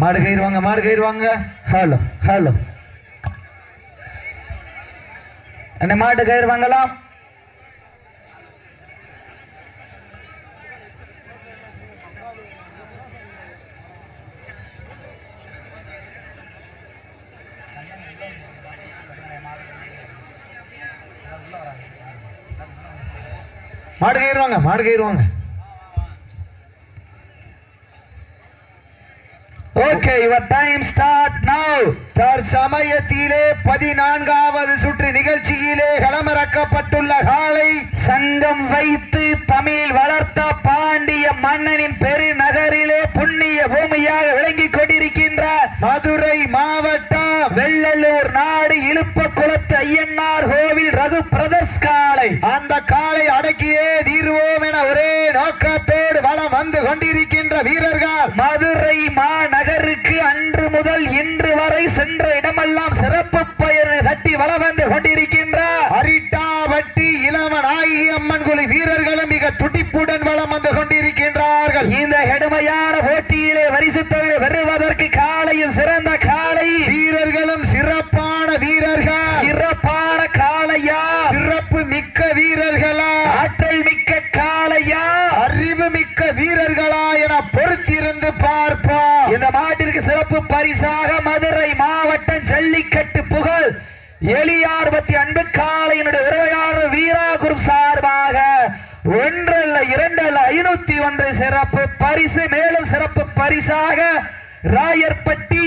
மாடு கயிறு வாங்க மாடு கயிறு வாங்க. Hello hello. என்ன மாட்டு கயிறு வாங்கலாம்? மாடு கயிறு வாங்க மாடு கயிறு okay your time start now தற்சமயத்திலே பதினான்காவது சுற்று நிகழ்ச்சியிலே களமிறக்கப்பட்டுள்ள காலை சங்கம் வைத்து தமிழ் வளர்த்த பாண்டிய மன்னனின் பெருநகரிலே புண்ணிய பூமியாக விளங்கிக் கொண்டிருக்கின்ற மதுரை மாவட்டம் வெள்ளலூர் நாடு இழுப்ப குளத்து ஐயன்னார் கோவில் ரகு பிரதர்ஸ் காலை அந்த காலை அடக்கியே தீர்வோம் என ஒரே நோக்கத்தோடு வந்து கொண்டிருக்கின்ற வீரர்கள் மதுரை மாநகருக்கு அன்று முதல் இன்று வரை சென்ற இடமெல்லாம் சிறப்பு பெயரை தட்டி வள வந்து கொண்டிருக்கின்ற அரிட்டாவட்டி இளவனாயி அம்மன் குழி வீரர்களும் மிக துடிப்புடன் வளம் வந்து கொண்டிருக்கின்றார்கள். இந்த கடுமையான போட்டியிலே வரிசு தொகை பெறுவதற்கு காலையில் சிறந்த காலை. வீரர்களும் சிறப்பான வீரர்கள் சிறப்பான காளையா சிறப்பு மிக்க வீரர்களா ஆற்றல் மிக்க காளையா அறிவு மிக்க வீரர்களா என பொறுத்திருந்து பார்ப்போம் இந்த மாட்டிற்கு சிறப்பு பரிசாக மதுரை மாவட்டம் ஜல்லிக்கட்டு புகழ். எளியார்பத்தி அன்பு காலையினுடைய உறவையாளர் வீரா குரூப் சார்பாக ஒன்றல்ல இரண்டல்ல ஐநூத்தி ஒன்று சிறப்பு பரிசு. மேலும் சிறப்பு பரிசாக ராயர்பட்டி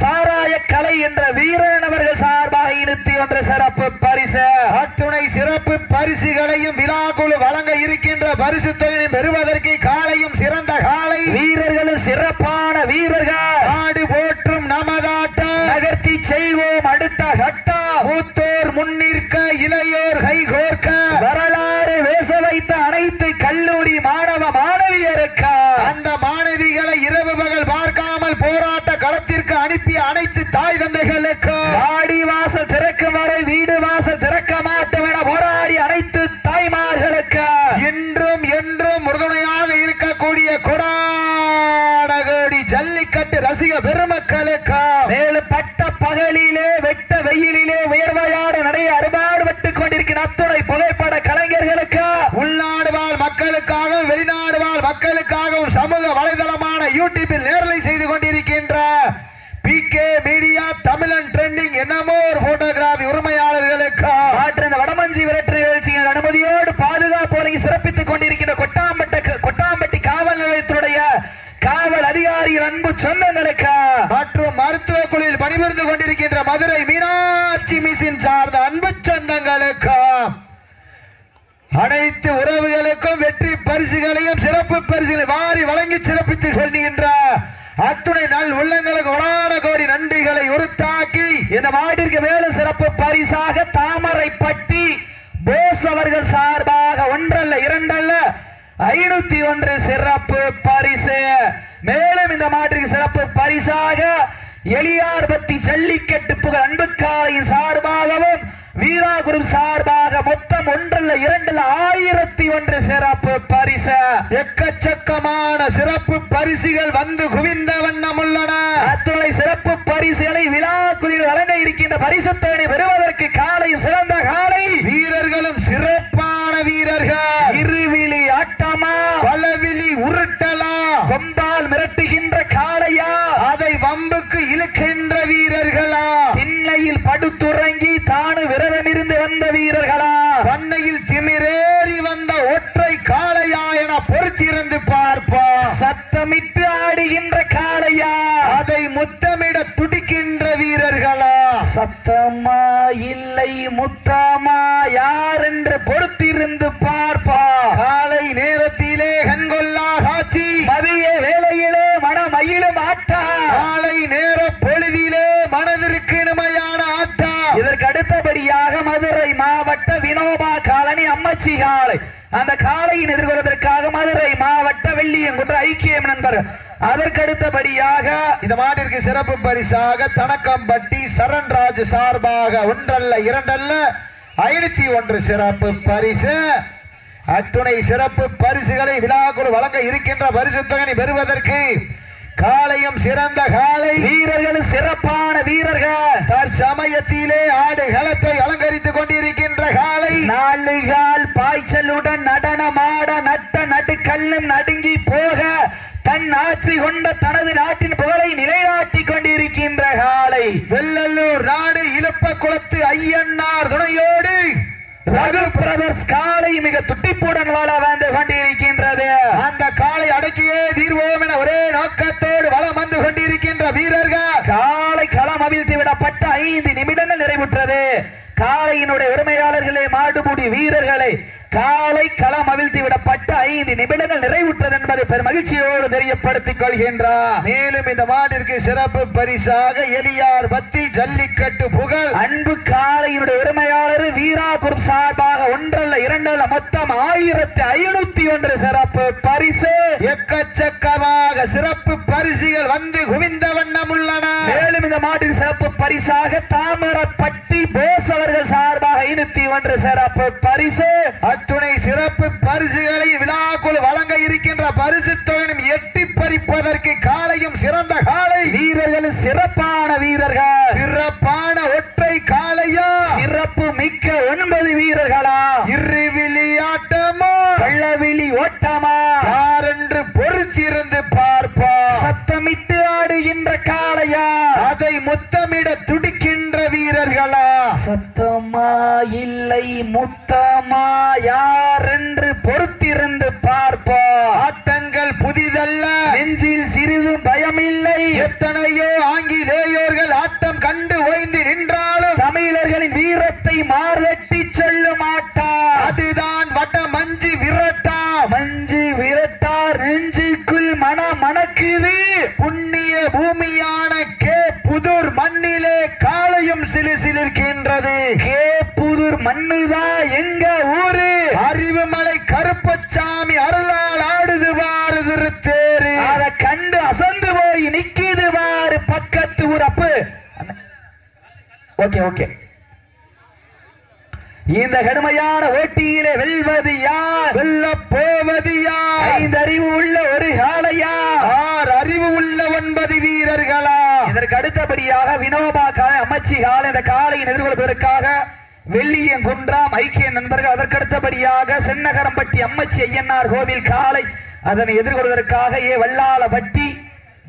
சாராய கலை என்ற வீரன் அவர்கள் சார்பாக இருபத்தி ஒன்று சிறப்பு பரிசு. அத்துணை சிறப்பு பரிசுகளையும் விழாக்குழு வழங்க இருக்கின்ற பரிசு தொகையை பெறுவதற்கு காலையும் சிறந்த காலை வீரர்களும் சிறப்பான வீரர்கள் நாடு போற்றும் நமதாட்டம் நகர்த்தி செல்வோம் அடுத்த கட்டா மூத்தோர் முன்னிற்க இளையோர் கைகோர்க்க வரலாறு வேச வைத்த அனைத்து கல்லூரி மாணவ மாணவியருக்கா அந்த மாணவிகளை இரவு பகல் பார்க்காமல் போராட்ட களத்திற்கு அனுப்பிய அனைத்து தாய் தந்தைகளுக்கு வாடி வாசல் திறக்கும் வரை வீடு வாசல் திறக்க மாட்டோம் என போராடி அனைத்து தாய்மார்களுக்கு. என்றும் என்றும் உறுதுணையாக இருக்கக்கூடிய கொடாடகோடி ஜல்லிக்கட்டு ரசிக பெருமக்களுக்கு மேலும் பட்ட பகலிலே வெட்ட வெயிலிலே உயர்வையாட நடை அறுபாடுபட்டுக் கொண்டிருக்கிற அத்துணை புகைப்பட கலைஞர்களுக்கு உள்நாடு வாழ் மக்களுக்காகவும் வெளிநாடு வாழ் வலைதளமான யூடியூபில் நேரலை செய்து கொண்டிருக்கின்ற P K media Tamilan trending என்னமோ ஒரு போட்டோகிராஃபி உரிமையாளர்களுக்கு. மாற்று இந்த வடமஞ்சி விரட்டு நிகழ்ச்சியின் அனுமதியோடு பாதுகாப்பு வழங்கி சிறப்பித்துக் கொண்டிருக்கின்ற கொட்டாம்பட்ட கொட்டாம்பட்டி காவல் நிலையத்தினுடைய காவல் அதிகாரிகள் அன்பு சொந்தங்களுக்கு. மற்றும் மருத்துவ குழுவில் பணிபுரிந்து கொண்டிருக்கின்ற மதுரை மீனாட்சி மிஷின் சார்ந்த அன்பு சொந்தங்களுக்கு. அனைத்து உறவுகளுக்கும் வெற்றி பரிசுகளையும் சிறப்பு பரிசுகளை வாரி வழங்கி சிறப்பித்து சொல்லுகின்ற அத்துணை நல் உள்ளங்களுக்கு ஒடான கோடி நன்றிகளை உறுத்தாக்கி இந்த மாட்டிற்கு மேலும் சிறப்பு பரிசாக தாமரைப்பட்டி போஸ் அவர்கள் சார்பாக ஒன்றல்ல இரண்டல்ல ஐநூத்தி ஒன்று சிறப்பு பரிசு. மேலும் இந்த மாட்டிற்கு சிறப்பு பரிசாக எளியார்பத்தி ஜல்லிக்கட்டு புகழ் அன்புக்காரின் சார்பாகவும் வீராகுரு சார்பாக மொத்தம் ஒன்றல்ல இரண்டுல ஆயிரத்தி ஒன்று சிறப்பு பரிசு. எக்கச்சக்கமான சிறப்பு பரிசுகள் வந்து குவிந்த வண்ணம் உள்ளன. அத்துணை சிறப்பு பரிசுகளை விழாக்குழியில் வழங்க இருக்கின்ற பரிசுத்தவனை பெறுவதற்கு காலையும் சிறந்த காலை. வீரர்களும் சிறப்பான வீரர்கள். இருவிழி ஆட்டமா? பலவிழி உருட்டலா? கொம்பால் மிரட்டுகின்ற காளையா? அதை வம்புக்கு இழுக்கின்ற வீரர்களா? திண்ணையில் படுத்துறங்கி தானு விரதமிருந்து வந்த வீரர்களா பண்ணையில் திமிரேறி வந்த ஒற்றை காளையா என பொறுத்திருந்து பார்ப்போம் சத்தமிட்டு ஆடுகின்ற காளையா அதை முத்தமிட துடிக்கின்ற வீரர்களா? சத்தமா இல்லை முத்தமா? யார் என்று பொறுத்திருந்து பார்ப்பா? காலை நேரத்திலே கண்கொள்ளா காட்சி. மதிய வேளையிலே மனமயிலும் ஆட்டா? காலை நேர பொழுதிலே மனதிற்கு இனிமையான ஆட்டா. இதற்கு அடுத்தபடியாக மதுரை மாவட்ட வினோபா காலனி அம்மச்சி காலை. அந்த காலையின் எதிர்கொள்வதற்காக மதுரை மாவட்ட வெள்ளியங்குன்ற ஐக்கியம் நண்பர் அதற்கடுத்தபடியாக இந்த மாட்டிற்கு சிறப்பு பரிசாக தனக்கம்பட்டி சரண்ராஜ் சார்பாக ஒன்றல்ல இரண்டல்ல ஐநூத்தி ஒன்று சிறப்பு பரிசு. அத்துணை சிறப்பு பரிசுகளை விழாக்குழு வழங்க இருக்கின்ற பரிசு தொகை பெறுவதற்கு காளையும் சிறந்த காளை. வீரர்கள் சிறப்பான வீரர்கள். தற்சமயத்திலே ஆடு களத்தை அலங்கரித்துக் கொண்டிருக்கின்ற காளை. நாளுகால் பாய்ச்சலுடன் நடனமாட நட்ட நடுக்கல்லும் நடுங்கி போக தன் ஆட்சி கொண்ட தனது நாட்டின் புகழை நிலைநாட்டிக் கொண்டிருக்கின்ற காலை வெள்ளல்லூர் நாடு இழுப்ப குளத்து ஐயன்னார் துணையோடு ரகு பிரதர்ஸ் காலை மிக துட்டிப்புடன் வாழ வந்து கொண்டிருக்கின்றது. அந்த காளை அடக்கியே தீர்வோம் என ஒரே நோக்கத்தோடு வலம் வந்து கொண்டிருக்கின்ற வீரர்கள். காலை களம் அவிழ்த்து விடப்பட்ட ஐந்து நிமிடங்கள் நிறைவுற்றது. காளையினுடைய உரிமையாளர்களே மாடுபுடி வீரர்களை காலை களம் அவிழ்த்து விடப்பட்ட ஐந்து நிமிடங்கள் நிறைவுற்றது என்பதை பெரும் மகிழ்ச்சியோடு தெரியப்படுத்திக் கொள்கின்றார். மேலும் இந்த மாட்டிற்கு சிறப்பு பரிசாக எலியார் பத்தி ஜல்லிக்கட்டு புகழ். அன்பு காளையினுடைய உரிமையாளர் வீரா குரூப் சார்பாக ஒன்றல்ல இரண்டல்ல மொத்தம் ஆயிரத்தி ஐநூத்தி ஒன்று சிறப்பு பரிசு. எக்கச்சக்கமாக சிறப்பு பரிசுகள் வந்து குவிந்த வண்ணம் உள்ளன. மேலும் இந்த மாட்டின் சிறப்பு பரிசாக தாமரப்பட்டி போஸ் அவர்கள் சார்பாக ஐநூத்தி ஒன்று சிறப்பு பரிசு. அத்துணை சிறப்பு பரிசுகளை விழாக்குள் வழங்க இருக்கின்ற பரிசு தொகையும் எட்டி பறிப்பதற்கு காலையும் சிறந்த காலை. வீரர்கள் சிறப்பான வீரர்கள். சிறப்பான ஒற்றை காளையா சிறப்பு மிக்க ஒன்பது வீரர்களா? இரு விளையாட்டமா கள்ளவிழி ஓட்டமா? யாரென்று பொறுத்திருந்து பார்ப்பா சத்தமிட்டு ஆடுகின்ற காளையா? அதை முத்தமிட துடிக்கின்ற வீரர்களா? சத்தமா இல்லை முத்தமா? யார் என்று பொறுத்திருந்து பார்ப்போம் ஆட்டங்கள் புதிதல்ல. நெஞ்சில் சிறிது பயமில்லை. எத்தனையோ ஆங்கிலேயோர்கள் ஆட்டம் கண்டு ஓய்ந்து நின்றாலும் தமிழர்களின் வீரத்தை மார்வெட்டி மண்ணுதா எங்க ஊரு? அறிவுமலை கருப்பசாமி அருளால் ஆடுது வாரு திருத்தேரு. அத கண்டு அசந்து போய் நிக்குது பாரு பக்கத்து அப்பு ஓகே ஓகே. இந்த கடுமையான ஓட்டியிலே வெல்வது யார்? வெல்ல போவது யார்? ஐந்து அறிவு உள்ள ஒரு காளையா ஆர் அறிவு உள்ள ஒன்பது வீரர்களா? இதற்கு அடுத்தபடியாக வினோபா காலை அமைச்சி காலை இந்த காலையின் எதிர்கொள்வதற்காக வெள்ளியம் குன்றாம் ஐக்கிய நண்பர்கள் அதற்கு அடுத்தபடியாக சென்னகரம்பட்டி அம்மச்சி ஐயனார் கோவில் காலை அதனை எதிர்கொள்வதற்காக ஏ வல்லாளப்பட்டி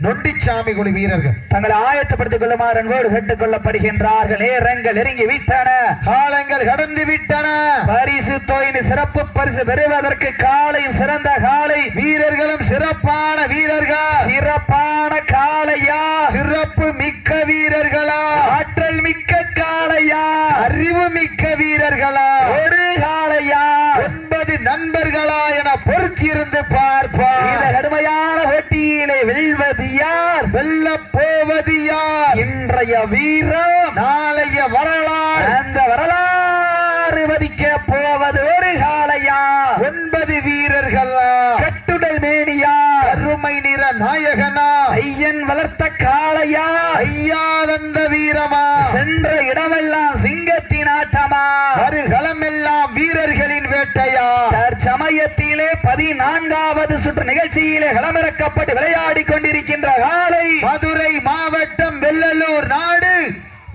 நொண்டிச்சாமி குழு வீரர்கள். தங்களை ஆயத்தப்படுத்திக் கொள்ளுமாறு அன்போடு கேட்டுக் கொள்ளப்படுகின்றார்கள் நேரங்கள் நெருங்கி விட்டன. காலங்கள் கடந்து விட்டன. பரிசு தொகையின் சிறப்பு பரிசு பெறுவதற்கு காலையும் சிறந்த காலை. வீரர்களும் சிறப்பான வீரர்கள். சிறப்பான காளையா சிறப்பு மிக்க வீரர்களா ஆற்றல் மிக்க காளையா அறிவு மிக்க வீரர்களா ஒரு காளையா ஒன்பது நண்பர்களா என பொறுத்திருந்து பார்ப்பா இந்த கடுமையான போட்டியிலே வெல்வது யார் வெல்ல போவது யார் இன்றைய வீரம். நாளைய வரலாறு. அந்த வரலாறு வதிக்க போவது ஒரு காளையா? ஒன்பது வீரர்களா? கட்டுடல் மேனியா? நாயகனா? ஐயன் வளர்த்த காளையா? ஐயாதந்த வீரமா? சென்ற இடமெல்லாம் சிங்கத்தின் ஆட்டமா? மறுகளமெல்லாம் வீரர்களின் வேட்டையா? தற்சமயத்திலே பதினான்காவது சுற்று நிகழ்ச்சியிலே களமிறக்கப்பட்டு விளையாடி கொண்டிருக்கின்ற காலை மதுரை மாவட்டம் வெள்ளலூர் நாடு.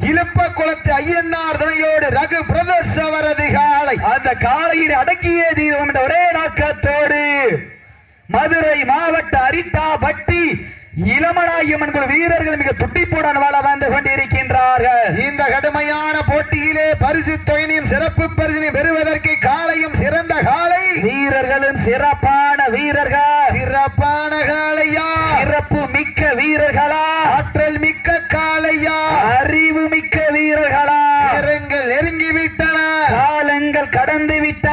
இழுப்ப குளத்து ஐயன்னார் துணையோடு ரகு பிரதர்ஸ் அவரது காலை அந்த காலையில் அடக்கிய தீர்வம் என்ற ஒரே நோக்கத்தோடு. மதுரை மாவட்ட அரிட்டா பட்டி இளமனாயம்மன் குழு வீரர்கள் மிக துட்டிப்புடன் வாழ வந்து கொண்டிருக்கின்றார்கள். இந்த கடுமையான போட்டியிலே பரிசு தொகையினையும் சிறப்பு பரிசினையும் பெறுவதற்கு காலையும் சிறந்த காலை. வீரர்களும் சிறப்பான வீரர்கள். சிறப்பான காளையா சிறப்பு மிக்க வீரர்களா? ஆற்றல் மிக்க காளையா அறிவு மிக்க வீரர்களா? நேரங்கள் நெருங்கி விட்டன காலங்கள் கடந்து விட்டன.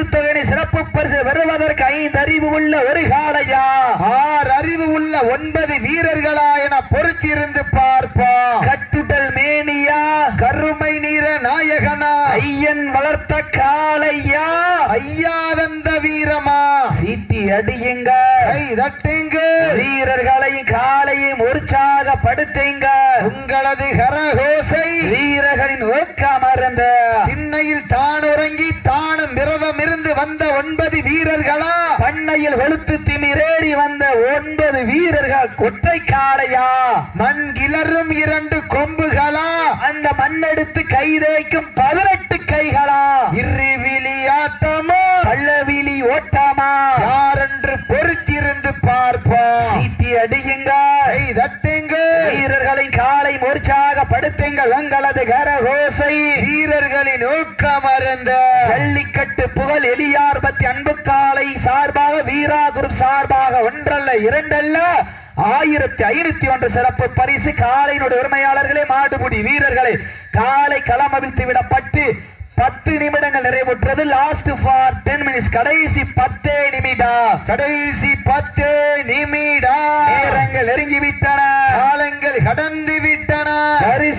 பரிசு தொகையை சிறப்பு பரிசு பெறுவதற்கு ஐந்து அறிவு உள்ள ஒரு காளையா? ஆறு அறிவு உள்ள ஒன்பது வீரர்களா என பொறுத்திருந்து பார்ப்பா. கட்டுடல் மேனியா? கருமை நீர நாயகனா? ஐயன் வளர்த்த காளையா? ஐயாதந்த வீரமா? சீட்டி அடியுங்க. கை தட்டுங்க. வீரர்களையும் காலையும் உற்சாகப்படுத்துங்க உங்களது கரகோசை. வீரர்களின் ஊக்கமர்ந்த திண்ணையில் தான் உறங்கி தானும் விரதம் இருந்து வந்த ஒன்பது வீரர்களா? பண்ணையில் வெளுத்து திமிரேறி வந்த ஒன்பது வீரர்கள் கொட்டை காளையா மண் கிளறும் இரண்டு கொம்புகளா? அந்த மண்ணெடுத்து கைதேய்க்கும் பதினெட்டு கைகளா? இருவிழி ஆட்டமா? பள்ளவிழி ஓட்டமா? யாரென்று பொறுத்திருந்து பார்ப்போம். சீட்டி அடியுங்க தட்டுங்க உங்களது கரகோசை வீரர்களின் ஊக்கம் அருந்த ஜல்லிக்கட்டு புகழ் எலியார் பத்தி அன்பு காலை சார்பாக வீரா குரூப் சார்பாக ஒன்றல்ல இரண்டல்ல ஆயிரத்தி ஐநூத்தி ஒன்று சிறப்பு பரிசு காலையினுடைய உரிமையாளர்களே மாடுபிடி வீரர்களே. காலை களமவிழ்த்து விடப்பட்டு பத்து நிமிடங்கள் நிறைவுற்றது. லாஸ்ட் ஃபார் டென் மினிட்ஸ் கடைசி பத்தே நிமிடம் கடைசி பத்து நிமிடா. நேரங்கள் நெருங்கி விட்டன காலங்கள் கடந்து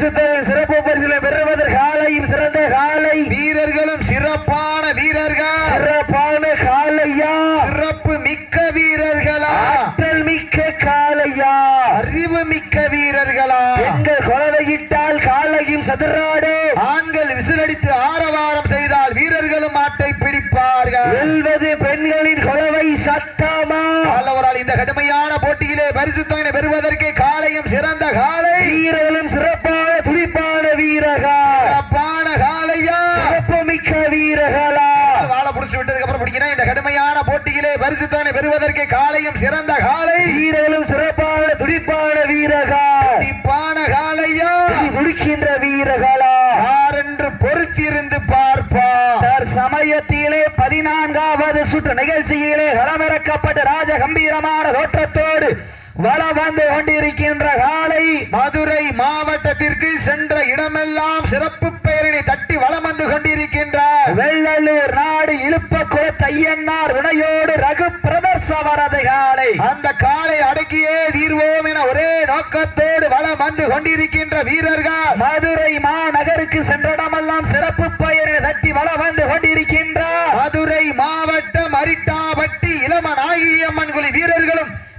தொகை சிறப்பு பரிசுகளை பெறுவதற்கு காலையும் சிறந்த காலை. வீரர்களும் சிறப்பான வீரர்கள். சிறப்பான காலையா? சிறப்பு மிக்க வீரர்களா? ஆற்றல் மிக்க காலையா? அறிவு மிக்க வீரர்களா? பெண்கள் குழவையிட்டால் காலையும் சதுராடு? ஆண்கள் விசிலடித்து ஆரவாரம் செய்தால் வீரர்களும் ஆட்டை பிடிப்பார்கள். வெல்வது பெண்களின் குழவை சத்தமா? ஆலவரால் இந்த கடுமையான போட்டியிலே பரிசு தொகையை பெறுவதற்கு காலையும் சிறந்த காலை. வீரர்களும் சிறப்பான துடிப்பான வீரகா சிறப்பான காலையா சிறப்பு மிக்க வீரர்களா வாழை புடிச்சு விட்டதுக்கு அப்புறம் பிடிக்கணும் இந்த கடுமையான போட்டியிலே பரிசு தொகை பெறுவதற்கு காலையும் சிறந்த காலை வீரர்களும் சிறப்பான துடிப்பான வீரகா கண்டிப்பான காலையா துடிக்கின்ற வீரர்களா. யார் என்று பொறுத்திருந்து பார்ப்போம் தர் சமயத்திலே பதினான்காவது சுற்று நிகழ்ச்சியிலே களமிறக்கப்பட்ட ராஜ கம்பீரமான தோற்றத்தோடு வலம் வந்து கொண்டிருக்கின்ற காலை மதுரை மாவட்டத்திற்கு சென்ற இடமெல்லாம் சிறப்பு பெயரினை தட்டி வலம் வந்து கொண்டிருக்கின்றார் வெள்ளலூர் நாடு இழுப்ப தையன்னார் துணையோடு ரகு பிரதர்ஸ் அவரது காலை. அந்த காலை அடக்கியே தீர்வோம் என ஒரே நோக்கத்தோடு வலம் வந்து கொண்டிருக்கின்ற வீரர்கள். மதுரை மாநகருக்கு சென்றடமெல்லாம் சிறப்பு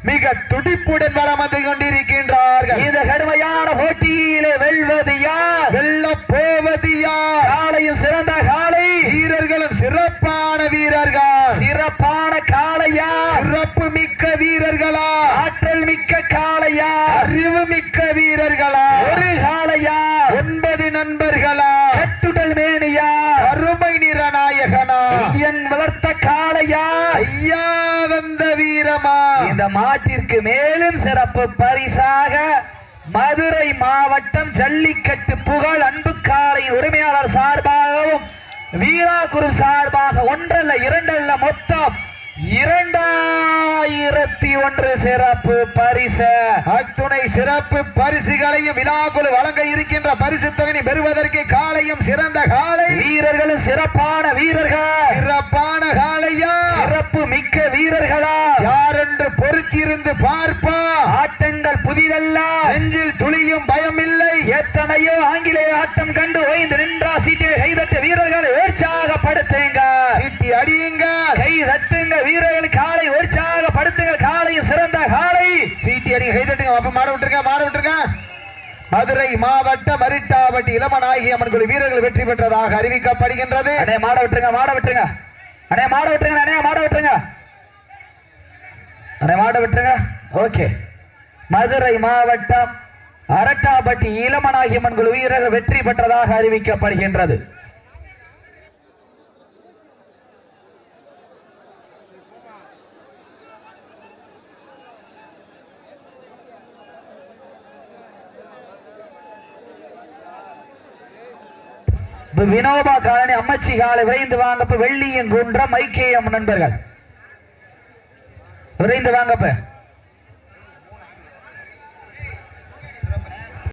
மிக துடிப்புடன் வலம் வந்து கொண்டிருக்கின்றார்கள். இந்த கடுமையான போட்டியிலே வெல்வது யார்? வெல்ல போவது யார்? காலையும் சிறந்த காலை. வீரர்களும் சிறப்பான வீரர்கள். சிறப்பான காளையா சிறப்பு மிக்க வீரர்களா? ஆற்றல் மிக்க காளையா அறிவு மிக்க வீரர்களா? ஒரு காளையா ஒன்பது நண்பர்களா கட்டுடல் மேனியா அருமை நிறநாயகனா ஐயன் வளர்த்த காளையா ஐயா வந்த வீரமா இந்த மாட்டிற்கு மேலும் சிறப்பு. பரிசாக மதுரை மாவட்டம் ஜல்லிக்கட்டு புகழ் அன்பு காலை உரிமையாளர் சார்பாகவும் வீராகுரு சார்பாக ஒன்றல்ல இரண்டல்ல மொத்தம் இரண்டாயிரத்தி ஒன்று சிறப்பு பரிசு. அத்துணை சிறப்பு பரிசுகளையும் விழாக்குழு வழங்க இருக்கின்ற பரிசு தொகையை பெறுவதற்கு காலையும் சிறந்த காலை. வீரர்களும் சிறப்பான வீரர்கள். சிறப்பான காலையா? சிறப்பு மிக்க வீரர்களா? யார் என்று பொறுத்திருந்து பார்ப்பா? ஆட்டங்கள் புதிதல்ல. நெஞ்சில் துளியும் பயமில்லை. எத்தனையோ ஆங்கிலேய ஆட்டம் கண்டு ஓய்ந்து நின்றா சீட்டில் கைதட்ட வீரர்களை உற்சாகப்படுத்துங்க. சீட்டி அடியுங்க. கை தட்டுங்க வீரர்கள் காலை உற்சாகப்படுத்துங்க காலையும் சிறந்த காலை சீட்டி அடிங்க கைதட்டுங்க அப்ப மாட விட்டுருங்க மாட விட்டுருங்க மதுரை மாவட்டம் அரிட்டாபட்டி இளமநாயகி அம்மன் குழு வீரர்கள் வெற்றி பெற்றதாக அறிவிக்கப்படுகின்றது. அண்ணே மாட விட்டுருங்க மாட விட்டுருங்க. அண்ணே மாட விட்டுருங்க அண்ணே மாட விட்டுருங்க. அண்ணே மாட விட்டுருங்க. ஓகே. மதுரை மாவட்டம் அரட்டாப்பட்டி இளமனாகியம்மன் குழு வீரர்கள் வெற்றி பெற்றதாக அறிவிக்கப்படுகின்றது. வினோபா காலனி அம்மச்சி காலை விரைந்து வாங்கப்ப வெள்ளியங்குன்ற மைக்கேயம் நண்பர்கள். விரைந்து வாங்கப்ப.